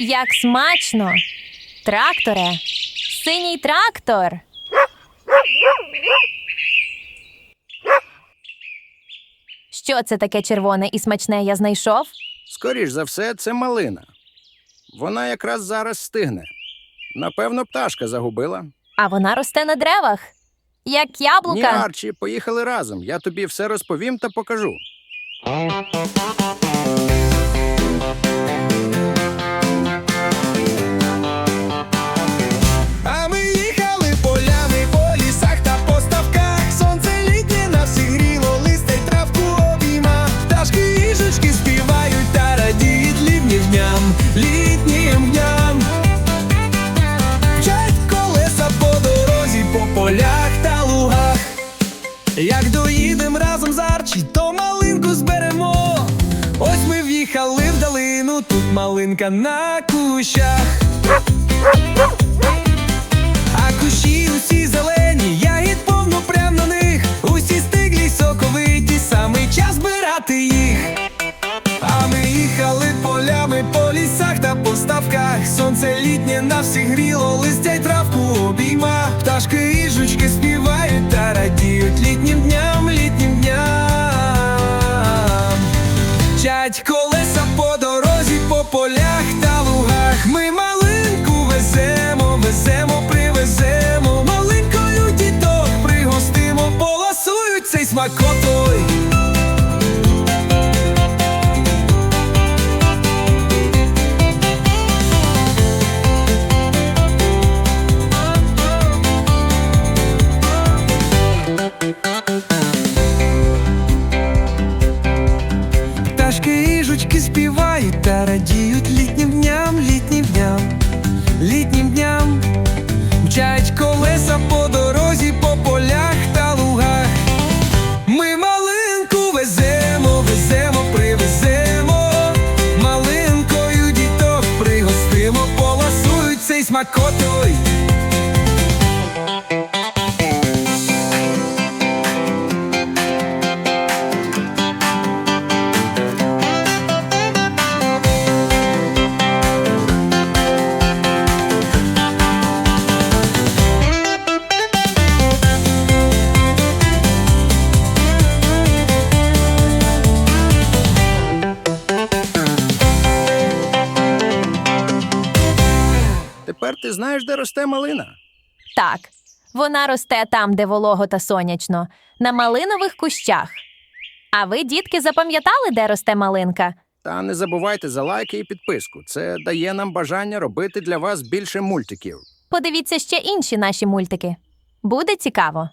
Як смачно! Тракторе! Синій трактор! Що це таке червоне і смачне я знайшов? Скоріш за все, це малина. Вона якраз зараз стигне. Напевно, пташка загубила. А вона росте на деревах. Як Ні, яблука. Арчі, поїхали разом. Я тобі все розповім та покажу. Літнім дням. Чать колеса по дорозі, по полях та лугах. Як доїдем разом з Арчі, то малинку зберемо. Ось ми в'їхали в долину, тут малинка на кущах. Та. Сонце літнє на всіх гріло, листя й травку обійма. Пташки і жучки співають та радіють літнім дням, літнім дням. Чать колеса по дорозі, по полях та лугах. Ми малинку веземо, веземо, привеземо. Малинкою діток пригостимо, поласують цей смакотой. Пташки і жучки співають та радіють літнім дням, літнім дням, літнім дням. Мчать колеса по дорозі, по полях та лугах. Ми малинку веземо, веземо, привеземо. Малинкою діток пригостимо, поласують цей смакотой. Тепер ти знаєш, де росте малина. Так, вона росте там, де волого та сонячно, на малинових кущах. А ви, дітки, запам'ятали, де росте малинка? Та не забувайте за лайки і підписку. Це дає нам бажання робити для вас більше мультиків. Подивіться ще інші наші мультики. Буде цікаво.